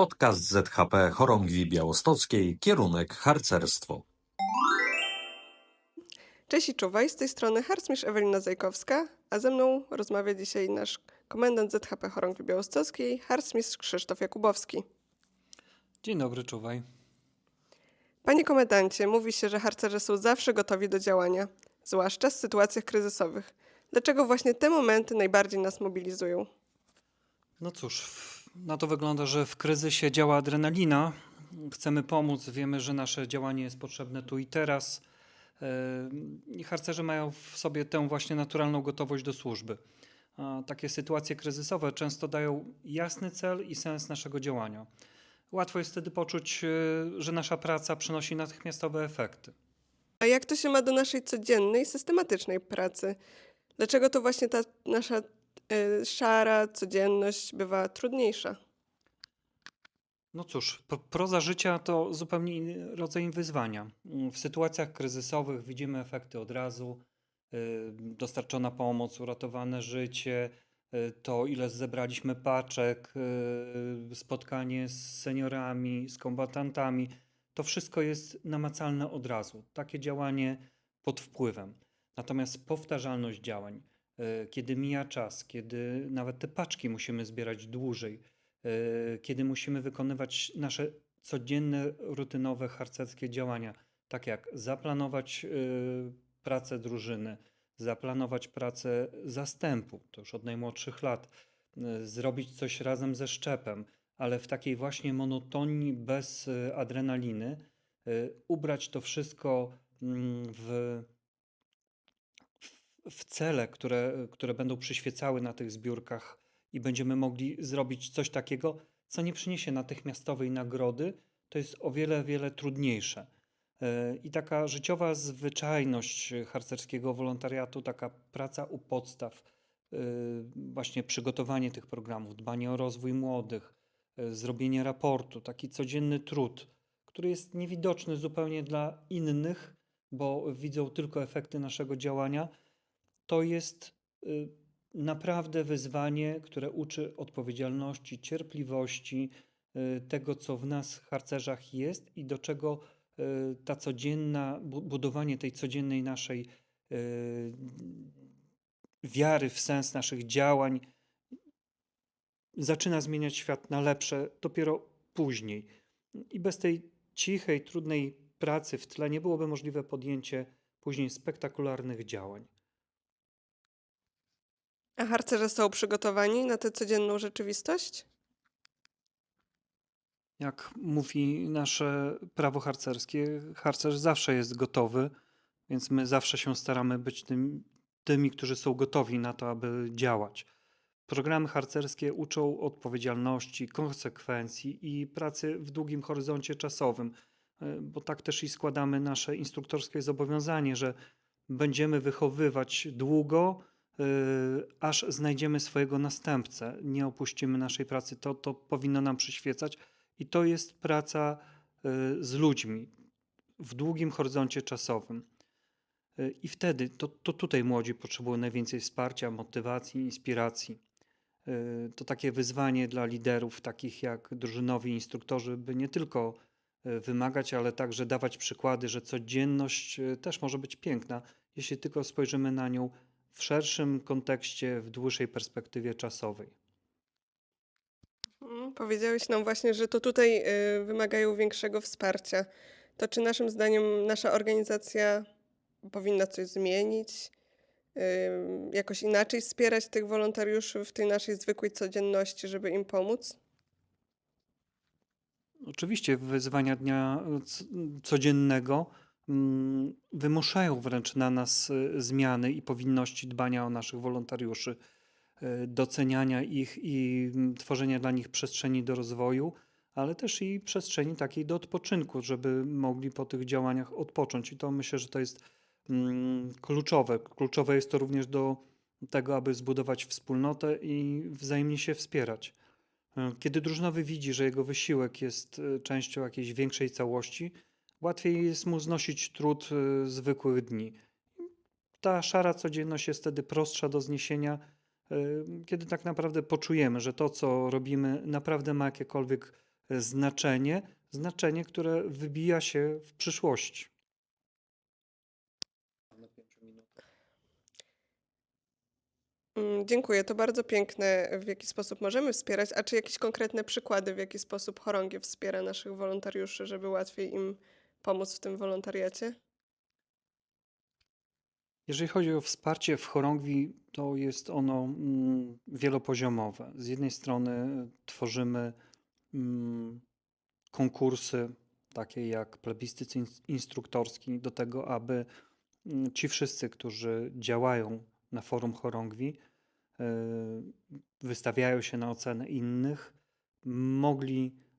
Podcast ZHP Chorągwi Białostockiej, kierunek harcerstwo. Cześć i czuwaj, z tej strony harcmistrz Ewelina Zajkowska, a ze mną rozmawia dzisiaj nasz komendant ZHP Chorągwi Białostockiej, harcmistrz Krzysztof Jakubowski. Dzień dobry, czuwaj. Panie komendancie, mówi się, że harcerze są zawsze gotowi do działania, zwłaszcza w sytuacjach kryzysowych. Dlaczego właśnie te momenty najbardziej nas mobilizują? No cóż, w- na to wygląda, że w kryzysie działa adrenalina. Chcemy pomóc, wiemy, że nasze działanie jest potrzebne tu i teraz. I harcerze mają w sobie tę właśnie naturalną gotowość do służby. A takie sytuacje kryzysowe często dają jasny cel i sens naszego działania. Łatwo jest wtedy poczuć, yy, że nasza praca przynosi natychmiastowe efekty. A jak to się ma do naszej codziennej, systematycznej pracy? Dlaczego to właśnie ta nasza szara codzienność bywa trudniejsza? No cóż, proza życia to zupełnie inny rodzaj wyzwania. W sytuacjach kryzysowych widzimy efekty od razu. y, Dostarczona pomoc, uratowane życie, y, to ile zebraliśmy paczek, y, spotkanie z seniorami, z kombatantami. To wszystko jest namacalne od razu. Takie działanie pod wpływem. Natomiast powtarzalność działań, y, kiedy mija czas, kiedy nawet te paczki musimy zbierać dłużej, y, kiedy musimy wykonywać nasze codzienne, rutynowe harcerskie działania, tak jak zaplanować y, pracę drużyny, zaplanować pracę zastępu, to już od najmłodszych lat, zrobić coś razem ze szczepem, ale w takiej właśnie monotonii, bez adrenaliny, ubrać to wszystko mm, w, w- cele, które, które będą przyświecały na tych zbiórkach i będziemy mogli zrobić coś takiego, co nie przyniesie natychmiastowej nagrody, to jest o wiele, wiele trudniejsze. E, I taka życiowa zwyczajność harcerskiego wolontariatu, taka praca u podstaw, e, właśnie przygotowanie tych programów, dbanie o rozwój młodych, e, zrobienie raportu, taki codzienny trud, który jest niewidoczny zupełnie dla innych, bo widzą tylko efekty naszego działania, to jest y, naprawdę wyzwanie, które uczy odpowiedzialności, cierpliwości, y, tego, co w nas, harcerzach, jest i do czego y, ta codzienna, bu- budowanie tej codziennej naszej wiary w sens naszych działań zaczyna zmieniać świat na lepsze dopiero później. I bez tej cichej, trudnej pracy w tle nie byłoby możliwe podjęcie później spektakularnych działań. A harcerze są przygotowani na tę codzienną rzeczywistość? Jak mówi nasze prawo harcerskie, harcerz zawsze jest gotowy, więc my zawsze się staramy być tym, tymi, którzy są gotowi na to, aby działać. Programy harcerskie uczą odpowiedzialności, konsekwencji i pracy w długim horyzoncie czasowym, e, bo tak też i składamy nasze instruktorskie zobowiązanie, że będziemy wychowywać długo, aż znajdziemy swojego następcę. Nie opuścimy naszej pracy. To, to powinno nam przyświecać. I to jest praca y, z ludźmi w długim horyzoncie czasowym. Y, I wtedy to, to tutaj młodzi potrzebują najwięcej wsparcia, motywacji, inspiracji. Y, To takie wyzwanie dla liderów, takich jak drużynowi instruktorzy, by nie tylko y, wymagać, ale także dawać przykłady, że codzienność y, też może być piękna, jeśli tylko spojrzymy na nią w szerszym kontekście, w dłuższej perspektywie czasowej. Mm, Powiedziałeś nam właśnie, że to tutaj y, wymagają większego wsparcia. To czy naszym zdaniem nasza organizacja powinna coś zmienić? y, Jakoś inaczej wspierać tych wolontariuszy w tej naszej zwykłej codzienności, żeby im pomóc? Oczywiście wyzwania dnia codziennego wymuszają wręcz na nas e, zmiany i powinności dbania o naszych wolontariuszy, e, doceniania ich i mm, tworzenia dla nich przestrzeni do rozwoju, ale też i przestrzeni takiej do odpoczynku, żeby mogli po tych działaniach odpocząć. I to myślę, że to jest mm, kluczowe. Kluczowe jest to również do tego, aby zbudować wspólnotę i wzajemnie się wspierać. E, Kiedy drużynowy widzi, że jego wysiłek jest częścią jakiejś większej całości, łatwiej jest mu znosić trud e, zwykłych dni. Ta szara codzienność jest wtedy prostsza do zniesienia, e, kiedy tak naprawdę poczujemy, że to, co robimy, naprawdę ma jakiekolwiek e, znaczenie, znaczenie, które wybija się w przyszłości. Mm, Dziękuję, to bardzo piękne, w jaki sposób możemy wspierać. A czy jakieś konkretne przykłady, w jaki sposób chorągiew wspiera naszych wolontariuszy, żeby łatwiej im pomóc w tym wolontariacie? Jeżeli chodzi o wsparcie w chorągwi, to jest ono mm, wielopoziomowe. Z jednej strony tworzymy mm, konkursy, takie jak plebiscyt ins- instruktorski, do tego, aby mm, ci wszyscy, którzy działają na forum chorągwi, y, wystawiają się na ocenę innych, mogli y,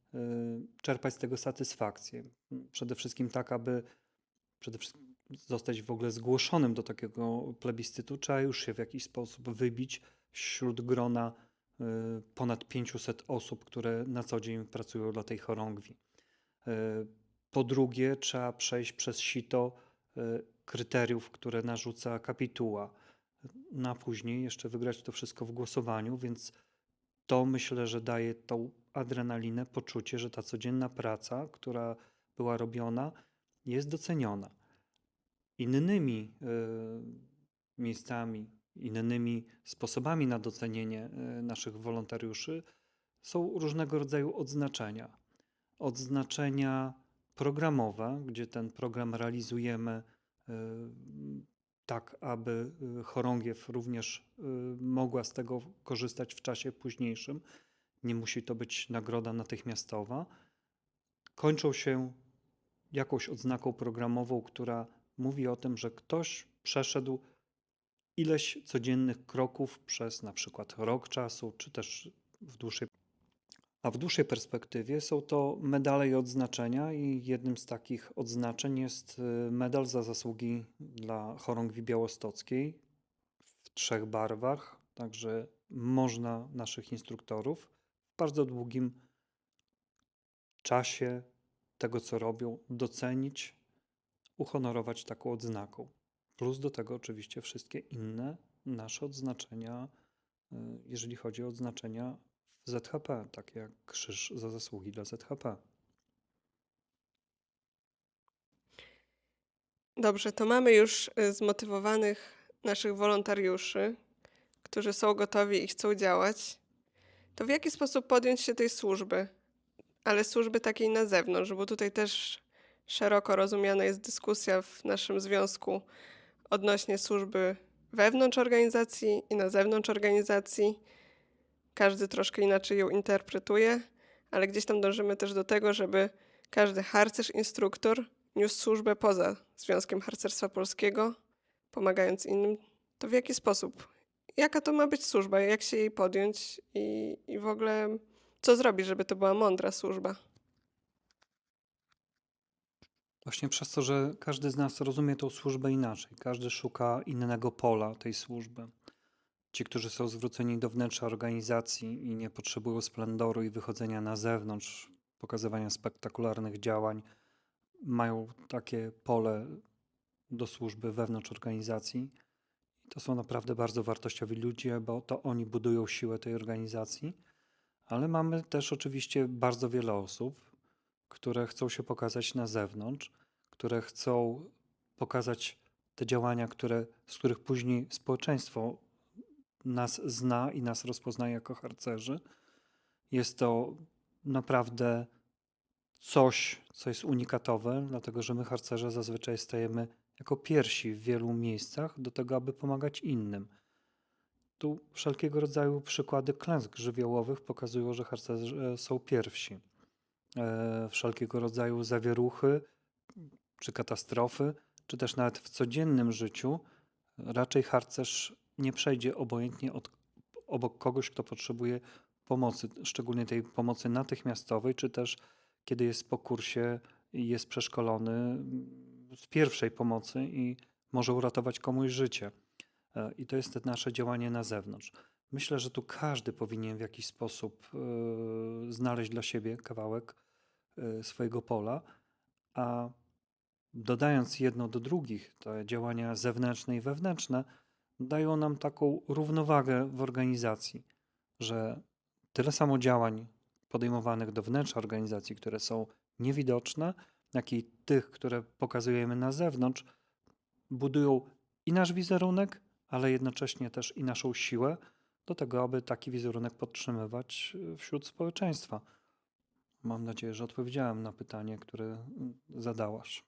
czerpać z tego satysfakcję. Przede wszystkim tak, aby przede wszystkim zostać w ogóle zgłoszonym do takiego plebiscytu, trzeba już się w jakiś sposób wybić wśród grona y, ponad 500 osób, które na co dzień pracują dla tej chorągwi. Y, Po drugie, trzeba przejść przez sito y, kryteriów, które narzuca kapituła. No a później jeszcze wygrać to wszystko w głosowaniu, więc to myślę, że daje tą adrenalinę, poczucie, że ta codzienna praca, która była robiona, jest doceniona. Innymi y, miejscami, innymi sposobami na docenienie y, naszych wolontariuszy są różnego rodzaju odznaczenia. Odznaczenia programowe, gdzie ten program realizujemy y, tak, aby y, chorągiew również y, mogła z tego korzystać w czasie późniejszym. Nie musi to być nagroda natychmiastowa. Kończą się jakąś odznaką programową, która mówi o tym, że ktoś przeszedł ileś codziennych kroków przez na przykład rok czasu, czy też w dłuższej. A w dłuższej perspektywie są to medale i odznaczenia, i jednym z takich odznaczeń jest y, medal za zasługi dla chorągwi białostockiej w trzech barwach. Także można naszych instruktorów bardzo długim czasie tego, co robią, docenić, uhonorować taką odznaką. Plus do tego oczywiście wszystkie inne nasze odznaczenia, y, jeżeli chodzi o odznaczenia w ZHP, takie jak Krzyż za zasługi dla ZHP. Dobrze, to mamy już y, zmotywowanych naszych wolontariuszy, którzy są gotowi i chcą działać. To w jaki sposób podjąć się tej służby? Ale służby takiej na zewnątrz, bo tutaj też szeroko rozumiana jest dyskusja w naszym związku odnośnie służby wewnątrz organizacji i na zewnątrz organizacji. Każdy troszkę inaczej ją interpretuje, ale gdzieś tam dążymy też do tego, żeby każdy harcerz, instruktor niósł służbę poza Związkiem Harcerstwa Polskiego, pomagając innym. To w jaki sposób? Jaka to ma być służba? Jak się jej podjąć? I, i w ogóle co zrobić, żeby to była mądra służba? Właśnie przez to, że każdy z nas rozumie tą służbę inaczej. Każdy szuka innego pola tej służby. Ci, którzy są zwróceni do wnętrza organizacji i nie potrzebują splendoru i wychodzenia na zewnątrz, pokazywania spektakularnych działań, mają takie pole do służby wewnątrz organizacji. To są naprawdę bardzo wartościowi ludzie, bo to oni budują siłę tej organizacji. Ale mamy też oczywiście bardzo wiele osób, które chcą się pokazać na zewnątrz, które chcą pokazać te działania, które, z których później społeczeństwo nas zna i nas rozpoznaje jako harcerzy. Jest to naprawdę coś, co jest unikatowe, dlatego że my, harcerze, zazwyczaj stajemy jako pierwsi w wielu miejscach do tego, aby pomagać innym. Tu wszelkiego rodzaju przykłady klęsk żywiołowych pokazują, że harcerze są pierwsi. E, wszelkiego rodzaju zawieruchy czy katastrofy, czy też nawet w codziennym życiu, raczej harcerz nie przejdzie obojętnie od, obok kogoś, kto potrzebuje pomocy, szczególnie tej pomocy natychmiastowej, czy też kiedy jest po kursie i jest przeszkolony z pierwszej pomocy i może uratować komuś życie. E, I to jest nasze działanie na zewnątrz. Myślę, że tu każdy powinien w jakiś sposób e, znaleźć dla siebie kawałek e, swojego pola, a dodając jedno do drugich, te działania zewnętrzne i wewnętrzne dają nam taką równowagę w organizacji, że tyle samo działań, podejmowanych do wnętrza organizacji, które są niewidoczne, jak i tych, które pokazujemy na zewnątrz, budują i nasz wizerunek, ale jednocześnie też i naszą siłę do tego, aby taki wizerunek podtrzymywać y, wśród społeczeństwa. Mam nadzieję, że odpowiedziałem na pytanie, które mm, zadałaś.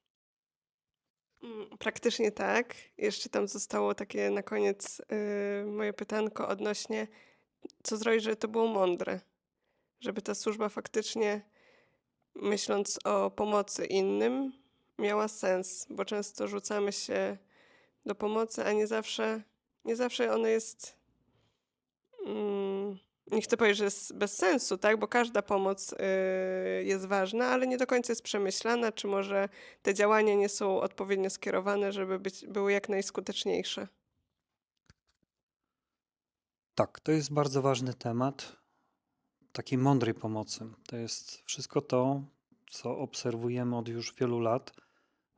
Mm, Praktycznie tak. Jeszcze tam zostało takie na koniec y, moje pytanko odnośnie, co zrobić, żeby to było mądre. Żeby ta służba faktycznie, myśląc o pomocy innym, miała sens, bo często rzucamy się do pomocy, a nie zawsze, nie zawsze ona jest. Mm, nie chcę powiedzieć, że jest bez sensu, tak? Bo każda pomoc y, jest ważna, ale nie do końca jest przemyślana, czy może te działania nie są odpowiednio skierowane, żeby być, były jak najskuteczniejsze. Tak, to jest bardzo ważny temat takiej mądrej pomocy. To jest wszystko to, co obserwujemy od już wielu lat,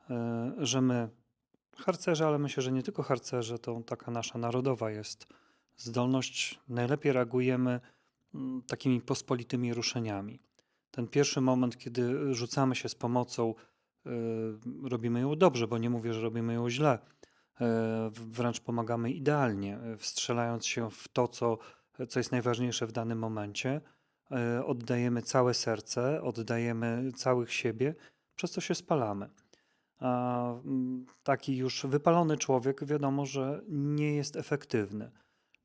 e, że my, harcerze, ale myślę, że nie tylko harcerze, to taka nasza narodowa jest zdolność, najlepiej reagujemy mm, takimi pospolitymi ruszeniami. Ten pierwszy moment, kiedy rzucamy się z pomocą, e, robimy ją dobrze, bo nie mówię, że robimy ją źle. E, Wręcz pomagamy idealnie, wstrzelając się w to, co, co jest najważniejsze w danym momencie. E, Oddajemy całe serce, oddajemy całych siebie, przez co się spalamy. A mm, taki już wypalony człowiek, wiadomo, że nie jest efektywny.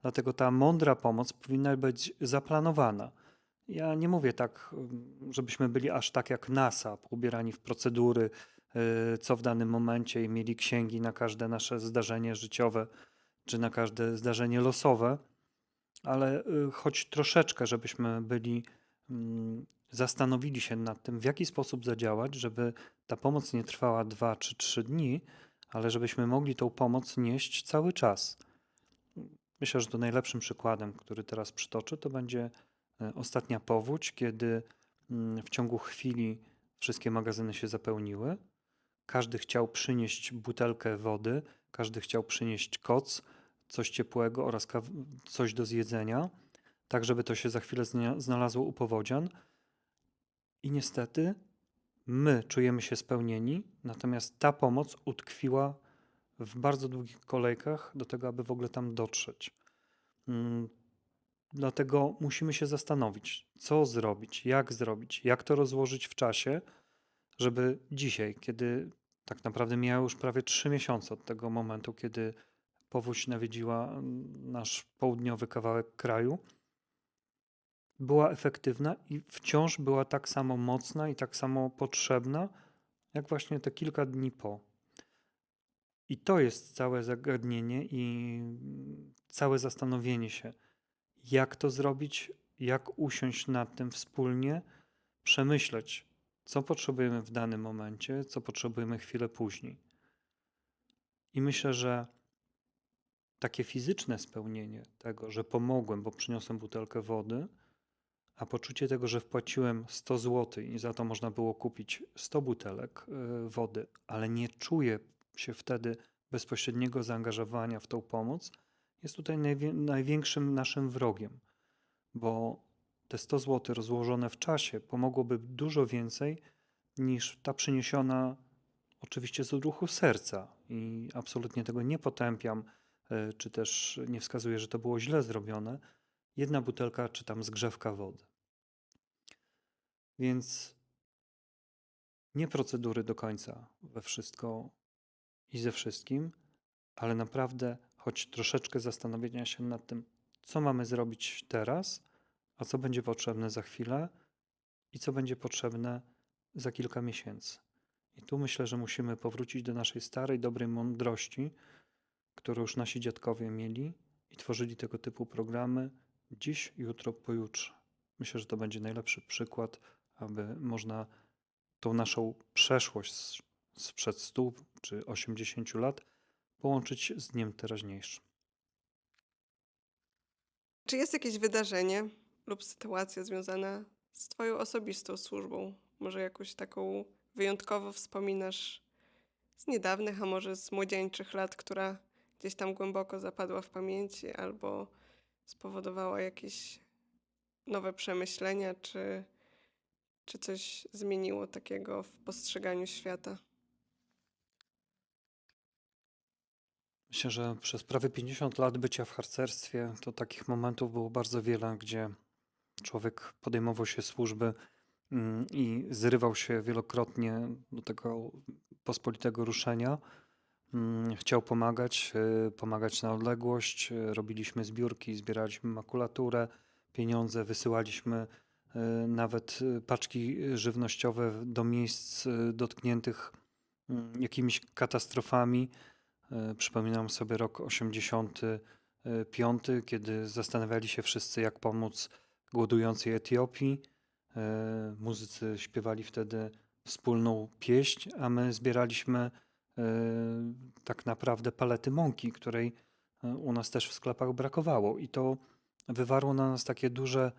Dlatego ta mądra pomoc powinna być zaplanowana. Ja nie mówię tak, mm, żebyśmy byli aż tak jak NASA, ubierani w procedury, y, co w danym momencie i mieli księgi na każde nasze zdarzenie życiowe, czy na każde zdarzenie losowe, ale y, choć troszeczkę, żebyśmy byli, mm, zastanowili się nad tym, w jaki sposób zadziałać, żeby ta pomoc nie trwała dwa czy trzy dni, ale żebyśmy mogli tą pomoc nieść cały czas. Myślę, że to najlepszym przykładem, który teraz przytoczę, to będzie e, ostatnia powódź, kiedy mm, w ciągu chwili wszystkie magazyny się zapełniły. Każdy chciał przynieść butelkę wody, każdy chciał przynieść koc, coś ciepłego oraz coś do zjedzenia, tak żeby to się za chwilę znalazło u powodzian. I niestety my czujemy się spełnieni, natomiast ta pomoc utkwiła w bardzo długich kolejkach do tego, aby w ogóle tam dotrzeć. Mm, Dlatego musimy się zastanowić, co zrobić, jak zrobić, jak to rozłożyć w czasie, żeby dzisiaj, kiedy tak naprawdę miały już prawie trzy miesiące od tego momentu, kiedy powódź nawiedziła mm, nasz południowy kawałek kraju, była efektywna i wciąż była tak samo mocna i tak samo potrzebna, jak właśnie te kilka dni po. I to jest całe zagadnienie i całe zastanowienie się, jak to zrobić, jak usiąść nad tym wspólnie, przemyśleć, co potrzebujemy w danym momencie, co potrzebujemy chwilę później. I myślę, że takie fizyczne spełnienie tego, że pomogłem, bo przyniosłem butelkę wody, a poczucie tego, że wpłaciłem 100 zł i za to można było kupić 100 butelek y, wody, ale nie czuję się wtedy bezpośredniego zaangażowania w tą pomoc, jest tutaj największym naszym wrogiem, bo te 100 zł rozłożone w czasie pomogłoby dużo więcej niż ta przyniesiona oczywiście z odruchu serca i absolutnie tego nie potępiam, czy też nie wskazuję, że to było źle zrobione, jedna butelka czy tam zgrzewka wody. Więc nie procedury do końca we wszystko i ze wszystkim, ale naprawdę choć troszeczkę zastanowienia się nad tym, co mamy zrobić teraz, a co będzie potrzebne za chwilę i co będzie potrzebne za kilka miesięcy. I tu myślę, że musimy powrócić do naszej starej, dobrej mądrości, którą już nasi dziadkowie mieli i tworzyli tego typu programy dziś, jutro, pojutrze. Myślę, że to będzie najlepszy przykład, aby można tą naszą przeszłość sprzed 100 czy 80 lat połączyć z dniem teraźniejszym. Czy jest jakieś wydarzenie lub sytuacja związana z Twoją osobistą służbą? Może jakąś taką wyjątkowo wspominasz z niedawnych, a może z młodzieńczych lat, która gdzieś tam głęboko zapadła w pamięci albo spowodowała jakieś nowe przemyślenia, czy, czy coś zmieniło takiego w postrzeganiu świata? Myślę, że przez prawie 50 lat bycia w harcerstwie to takich momentów było bardzo wiele, gdzie człowiek podejmował się służby mm, i zrywał się wielokrotnie do tego pospolitego ruszenia. Mm, Chciał pomagać, y, pomagać na odległość. y, Robiliśmy zbiórki, zbieraliśmy makulaturę, pieniądze, wysyłaliśmy y, nawet paczki żywnościowe do miejsc dotkniętych mm, jakimiś katastrofami. Przypominam sobie rok 85, kiedy zastanawiali się wszyscy, jak pomóc głodującej Etiopii. Muzycy śpiewali wtedy wspólną pieśń, a my zbieraliśmy tak naprawdę palety mąki, której e, u nas też w sklepach brakowało. I to wywarło na nas takie duże,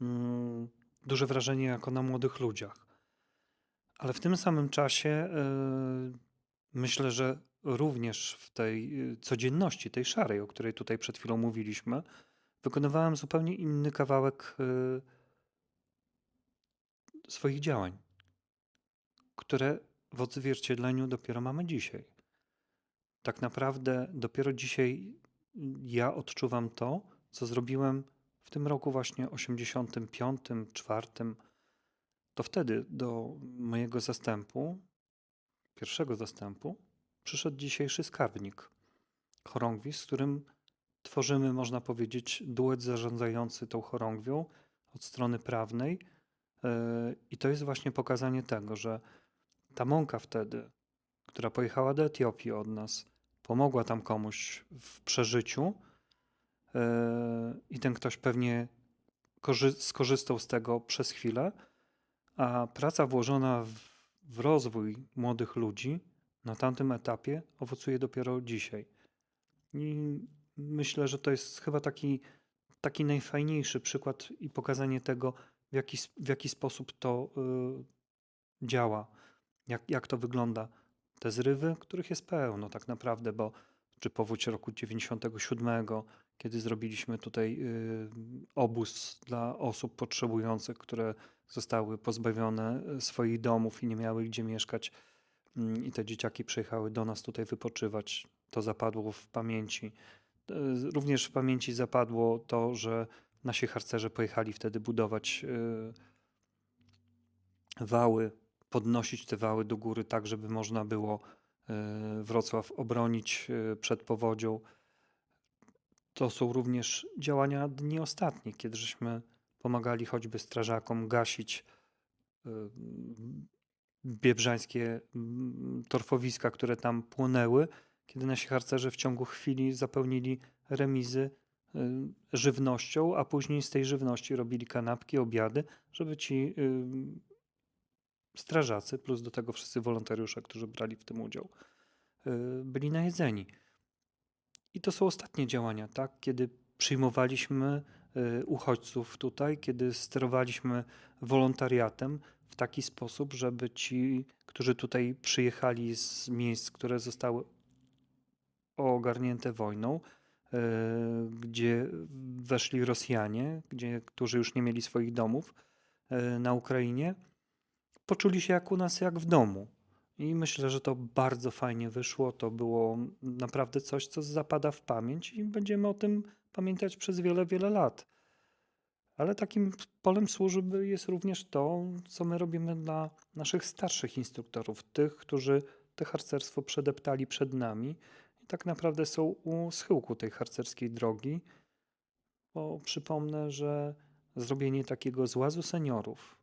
mm, duże wrażenie jako na młodych ludziach. Ale w tym samym czasie e, myślę, że również w tej y, codzienności, tej szarej, o której tutaj przed chwilą mówiliśmy, wykonywałem zupełnie inny kawałek y, swoich działań, które w odzwierciedleniu dopiero mamy dzisiaj. Tak naprawdę dopiero dzisiaj ja odczuwam to, co zrobiłem w tym roku właśnie 85, 4. To wtedy do mojego zastępu, pierwszego zastępu, przyszedł dzisiejszy skarbnik chorągwi, z którym tworzymy, można powiedzieć, duet zarządzający tą chorągwią od strony prawnej. Yy, I to jest właśnie pokazanie tego, że ta mąka wtedy, która pojechała do Etiopii od nas, pomogła tam komuś w przeżyciu yy, i ten ktoś pewnie korzy- skorzystał z tego przez chwilę, a praca włożona w, rozwój młodych ludzi na tamtym etapie owocuje dopiero dzisiaj. I myślę, że to jest chyba taki, taki najfajniejszy przykład i pokazanie tego, w jaki, w jaki sposób to y, działa, jak, jak to wygląda. Te zrywy, których jest pełno tak naprawdę, bo czy powódź roku 97, kiedy zrobiliśmy tutaj y, obóz dla osób potrzebujących, które zostały pozbawione y, swoich domów i nie miały gdzie mieszkać, Mm, i te dzieciaki przyjechały do nas tutaj wypoczywać. To zapadło w pamięci. E, Również w pamięci zapadło to, że nasi harcerze pojechali wtedy budować e, wały, podnosić te wały do góry, tak żeby można było e, Wrocław obronić e, przed powodzią. To są również działania dni ostatnich, kiedy żeśmy pomagali choćby strażakom gasić e, biebrzańskie mm, torfowiska, które tam płonęły, kiedy nasi harcerze w ciągu chwili zapełnili remizy żywnością, a później z tej żywności robili kanapki, obiady, żeby ci strażacy, plus do tego wszyscy wolontariusze, którzy brali w tym udział, y, byli najedzeni. I to są ostatnie działania, tak? Kiedy przyjmowaliśmy y, uchodźców tutaj, kiedy sterowaliśmy wolontariatem w taki sposób, żeby ci, którzy tutaj przyjechali z miejsc, które zostały ogarnięte wojną, y, gdzie weszli Rosjanie, gdzie, którzy już nie mieli swoich domów na Ukrainie, poczuli się jak u nas, jak w domu. I myślę, że to bardzo fajnie wyszło. To było naprawdę coś, co zapada w pamięć i będziemy o tym pamiętać przez wiele, wiele lat. Ale takim polem służby jest również to, co my robimy dla naszych starszych instruktorów, tych, którzy te harcerstwo przedeptali przed nami i tak naprawdę są u schyłku tej harcerskiej drogi. Bo przypomnę, że zrobienie takiego złazu seniorów,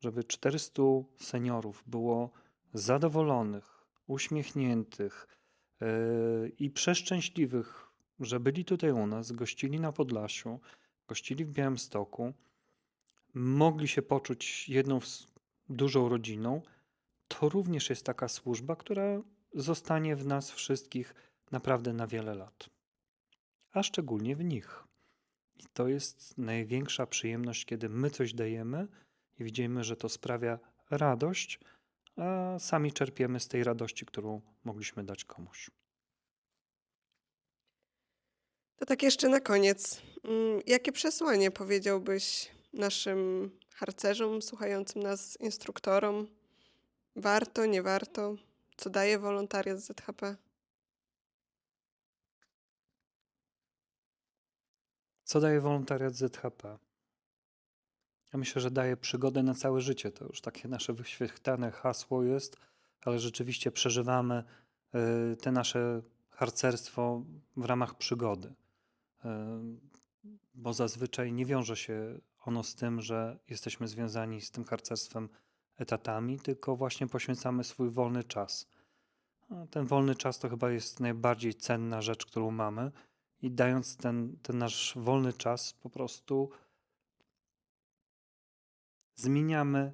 żeby 400 seniorów było zadowolonych, uśmiechniętych yy, i przeszczęśliwych, że byli tutaj u nas, gościli na Podlasiu, gościli w Białymstoku, mogli się poczuć jedną dużą rodziną, to również jest taka służba, która zostanie w nas wszystkich naprawdę na wiele lat. A szczególnie w nich. I to jest największa przyjemność, kiedy my coś dajemy i widzimy, że to sprawia radość, a sami czerpiemy z tej radości, którą mogliśmy dać komuś. To tak jeszcze na koniec. Mm, Jakie przesłanie powiedziałbyś naszym harcerzom, słuchającym nas instruktorom? Warto, nie warto? Co daje wolontariat ZHP? Co daje wolontariat ZHP? Ja myślę, że daje przygodę na całe życie. To już takie nasze wyświechtane hasło jest, ale rzeczywiście przeżywamy y, te nasze harcerstwo w ramach przygody. Y, Bo zazwyczaj nie wiąże się ono z tym, że jesteśmy związani z tym harcerstwem etatami, tylko właśnie poświęcamy swój wolny czas. Ten wolny czas to chyba jest najbardziej cenna rzecz, którą mamy i dając ten, ten nasz wolny czas, po prostu zmieniamy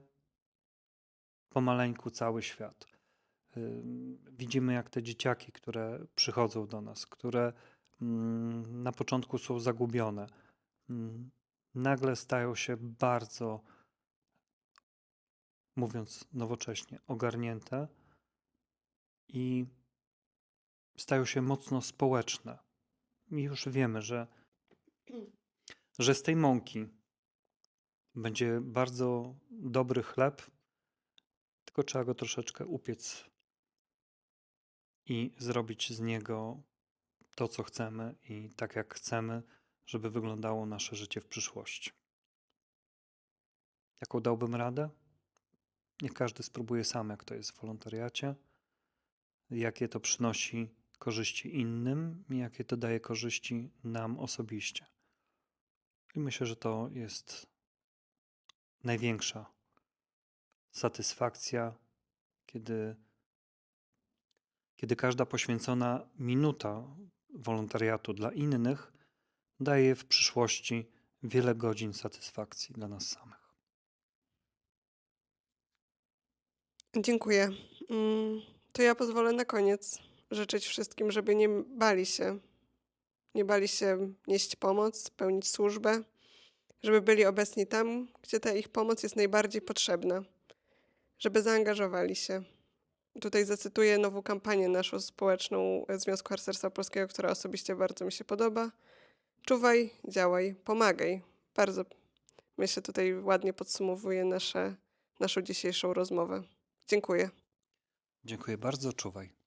pomaleńku cały świat. Widzimy, jak te dzieciaki, które przychodzą do nas, które mm, na początku są zagubione, mm, nagle stają się bardzo, mówiąc nowocześnie, ogarnięte i stają się mocno społeczne. I już wiemy, że, że z tej mąki będzie bardzo dobry chleb, tylko trzeba go troszeczkę upiec i zrobić z niego to, co chcemy i tak, jak chcemy, żeby wyglądało nasze życie w przyszłości. Jaką dałbym radę? Niech każdy spróbuje sam, jak to jest w wolontariacie, jakie to przynosi korzyści innym i jakie to daje korzyści nam osobiście. I myślę, że to jest największa satysfakcja, kiedy, kiedy każda poświęcona minuta wolontariatu dla innych daje w przyszłości wiele godzin satysfakcji dla nas samych. Dziękuję. Mm, To ja pozwolę na koniec życzyć wszystkim, żeby nie bali się, nie bali się nieść pomoc, pełnić służbę, żeby byli obecni tam, gdzie ta ich pomoc jest najbardziej potrzebna, żeby zaangażowali się. Tutaj zacytuję nową kampanię naszą społeczną Związku Harcerstwa Polskiego, która osobiście bardzo mi się podoba. Czuwaj, działaj, pomagaj. Bardzo, myślę, tutaj ładnie podsumowuje nasze, naszą dzisiejszą rozmowę. Dziękuję. Dziękuję bardzo, czuwaj.